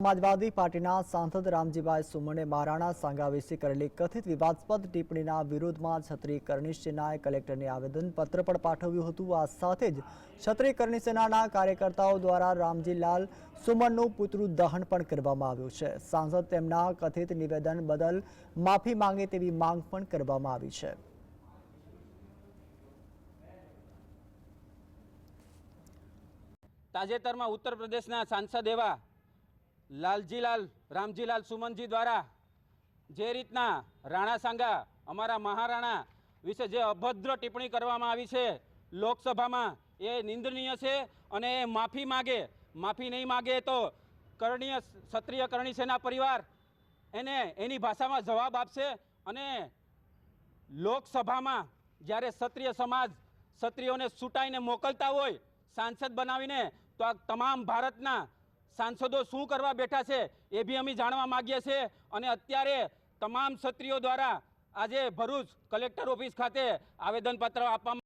સમાજવાદી પાર્ટીના સાંસદ રામજીભાઈ સુમણે મહારાણા સાંગા વિશે કરેલી કથિત વિવાદસ્પદ ટિપ્પણીના વિરોધમાં છત્રી કરણી સેનાએ કલેક્ટરને આવેદનપત્ર પણ પાઠવ્યું હતું. આ સાથે જ છત્રી કરણી સેનાના કાર્યકર્તાઓ દ્વારા રામજીલાલ સુમનનું પુતળું દહન પણ કરવામાં આવ્યું છે. સાંસદ તેમના કથિત નિવેદન બદલ માફી માંગે તેવી માંગ પણ કરવામાં આવી છે. તાજેતરમાં ઉત્તર પ્રદેશના સાંસદ એવા લાલજીલાલ, રામજીલાલ સુમનજી દ્વારા જે રીતના રાણા સાંગા, અમારા મહારાણા વિશે જે અભદ્ર ટિપ્પણી કરવામાં આવી છે લોકસભામાં, એ નિંદનીય છે અને એ માફી માગે. માફી નહીં માગે તો કરણીય ક્ષત્રિય કરણી સેના પરિવાર એને એની ભાષામાં જવાબ આપશે અને લોકસભામાં જ્યારે ક્ષત્રિય સમાજ ક્ષત્રિયોને છૂટાઈને મોકલતા હોય સાંસદ બનાવીને, તો આ તમામ ભારતના સાંસદો શું કરવા બેઠા છે એ બી અમે જાણવા માગીએ છીએ. અને અત્યારે તમામ ક્ષત્રિયો દ્વારા આજે ભરૂચ કલેક્ટર ઓફિસ ખાતે આવેદનપત્ર આપવામાં